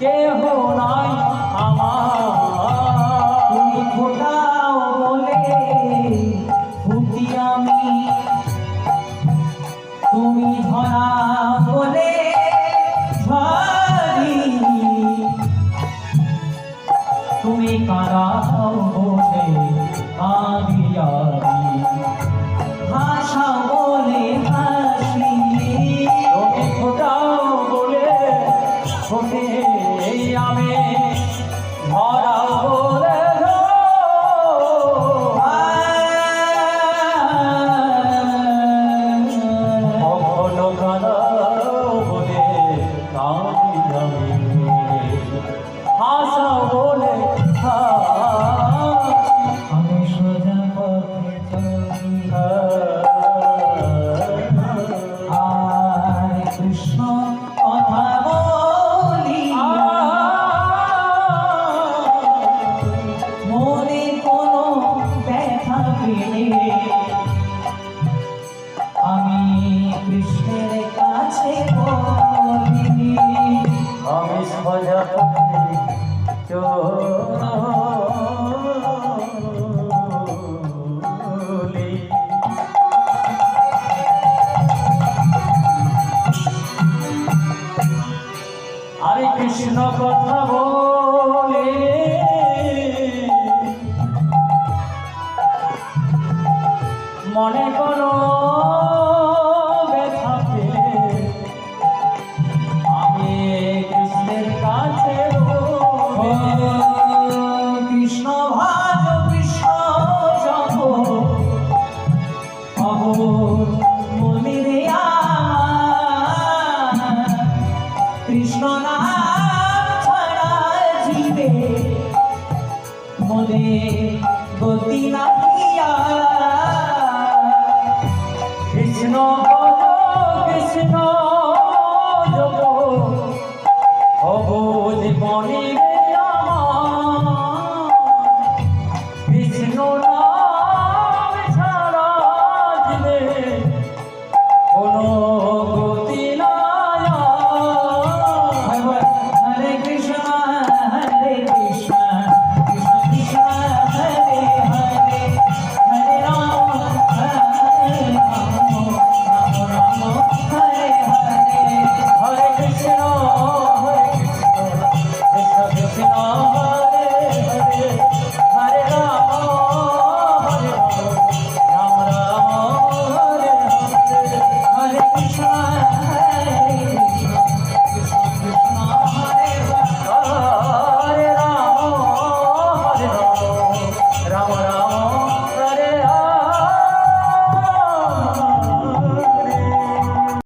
কেহ নাই আমার। তুমি ফোটাও বলে তুমি ধরা বলে তুমি কারা? কৃষ্ণের কাছে আমি সোজা চলি আরে কৃষ্ণ কথা মনে করো কৃষ্ণ নাম ছাড়া জীবে মনে গতি নাহিয়া কৃষ্ণ